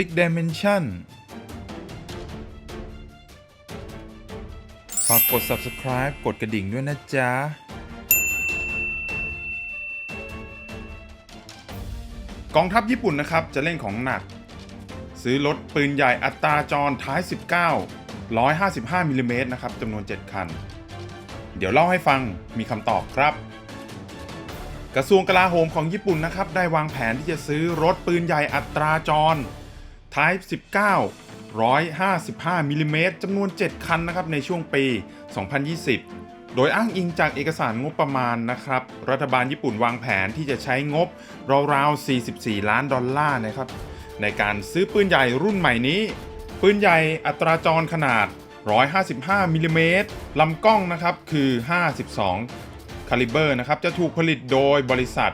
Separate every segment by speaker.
Speaker 1: Six Dimension ฝากกด subscribe กดกระดิ่งด้วยนะจ๊ะ กองทัพญี่ปุ่นนะครับ จะเล่นของหนัก ซื้อรถปืนใหญ่อัตราจรท้าย 19 155มิลลิเมตรนะครับจำนวน 7 คัน เดี๋ยวเล่าให้ฟังมีคำตอบครับ กระทรวงกลาโหมของญี่ปุ่นนะครับ ได้วางแผนที่จะซื้อรถปืนใหญ่อัตราจร Type 19 155มิลลิเมตรจำนวน 7 คันนะครับในช่วงปี 2020 โดยอ้างอิงจากเอกสารงบประมาณนะครับ รัฐบาลญี่ปุ่นวางแผนที่จะใช้งบราวๆ 44 ล้านดอลลาร์นะครับในการซื้อปืนใหญ่รุ่นใหม่นี้ ปืนใหญ่อัตราจรขนาด 155มิลลิเมตรลำกล้องนะครับคือ 52คาลิเบอร์นะครับจะถูกผลิตโดยบริษัท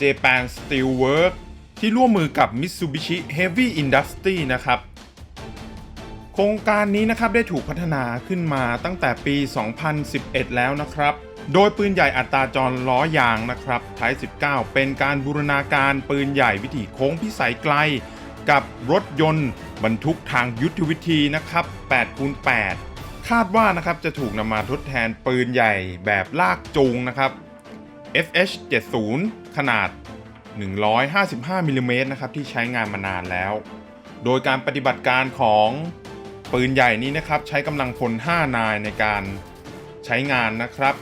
Speaker 1: Japan Steel Work ที่ร่วมมือกับ Mitsubishi Heavy Industry นะครับ โครงการนี้นะครับได้ถูกพัฒนาขึ้นมาตั้งแต่ปี 2011 แล้วนะครับ โดยปืนใหญ่อัตราจรล้อยางนะครับไทย19 เป็นการบูรณาการปืนใหญ่วิถีโค้งพิสัยไกล กับรถยนต์ บรรทุกทางยุทธวิธีนะครับ8คูณ8คาดว่านะครับจะถูกนำมาทดแทนปืนใหญ่แบบลากจูงนะครับ FH70 ขนาด 155มิลลิเมตรนะครับที่ใช้งานมานานแล้ว โดยการปฏิบัติการของปืนใหญ่นี้นะครับใช้กำลังพล 5 นายในการใช้งานนะครับ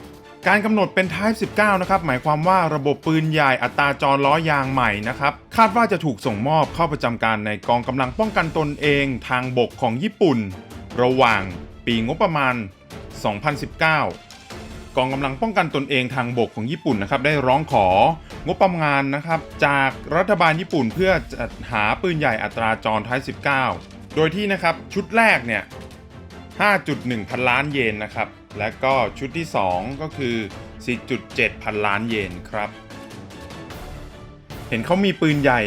Speaker 1: การกำหนดเป็น Type 19 นะครับ หมายความว่าระบบปืนใหญ่อัตราจรล้อยางใหม่นะครับ คาดว่าจะถูกส่งมอบเข้าประจำการในกองกำลังป้องกันตนเองทางบกของญี่ปุ่น ระหว่างปีงบประมาณ 2019 กองกำลังป้องกันตนเองทางบกของญี่ปุ่นนะครับได้ร้องขอ งบประมาณนะครับ จากรัฐบาลญี่ปุ่นเพื่อจัดหาปืนใหญ่อัตราจรท้าย 19 โดยที่นะครับชุดแรกเนี่ย 5.1 พันล้านเยนนะครับ และก็ชุดที่ 2 ก็คือ 4.7 พันล้านเยนครับ เห็นเขามีปืนใหญ่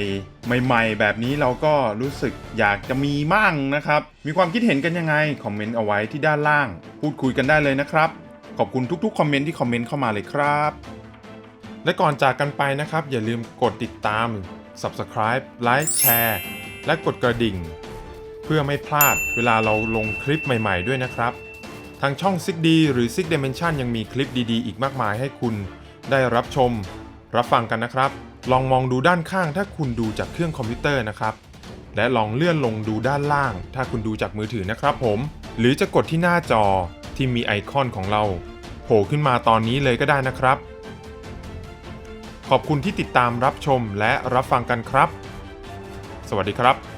Speaker 1: ใหม่ๆ แบบนี้เราก็รู้สึกอยากจะมีมั่งนะครับ มีความคิดเห็นกันยังไง คอมเมนต์เอาไว้ที่ด้านล่าง พูดคุยกันได้เลยนะครับ ขอบคุณทุกๆ คอมเมนต์ที่คอมเมนต์เข้ามาเลยครับ และก่อนจากกันไปนะครับ อย่าลืมกดติดตาม Subscribe ไลค์แชร์ และกดกระดิ่ง เพื่อไม่พลาดเวลาเราลงคลิปใหม่ๆด้วยนะครับ ทางช่อง Six D หรือ Six Dimension ยังมีคลิปดีๆ อีกมากมายให้คุณได้รับชม รับฟังกันนะครับ ลองมองดูด้านข้างถ้าคุณดูจากเครื่องคอมพิวเตอร์นะครับ และลองเลื่อนลงดูด้านล่าง ถ้าคุณดูจากมือถือนะครับผม หรือจะกดที่หน้าจอที่มีไอคอนของเราโผล่ขึ้นมาตอนนี้เลยก็ได้นะครับ ขอบคุณที่ติดตามรับชมและรับฟังกันครับ สวัสดีครับ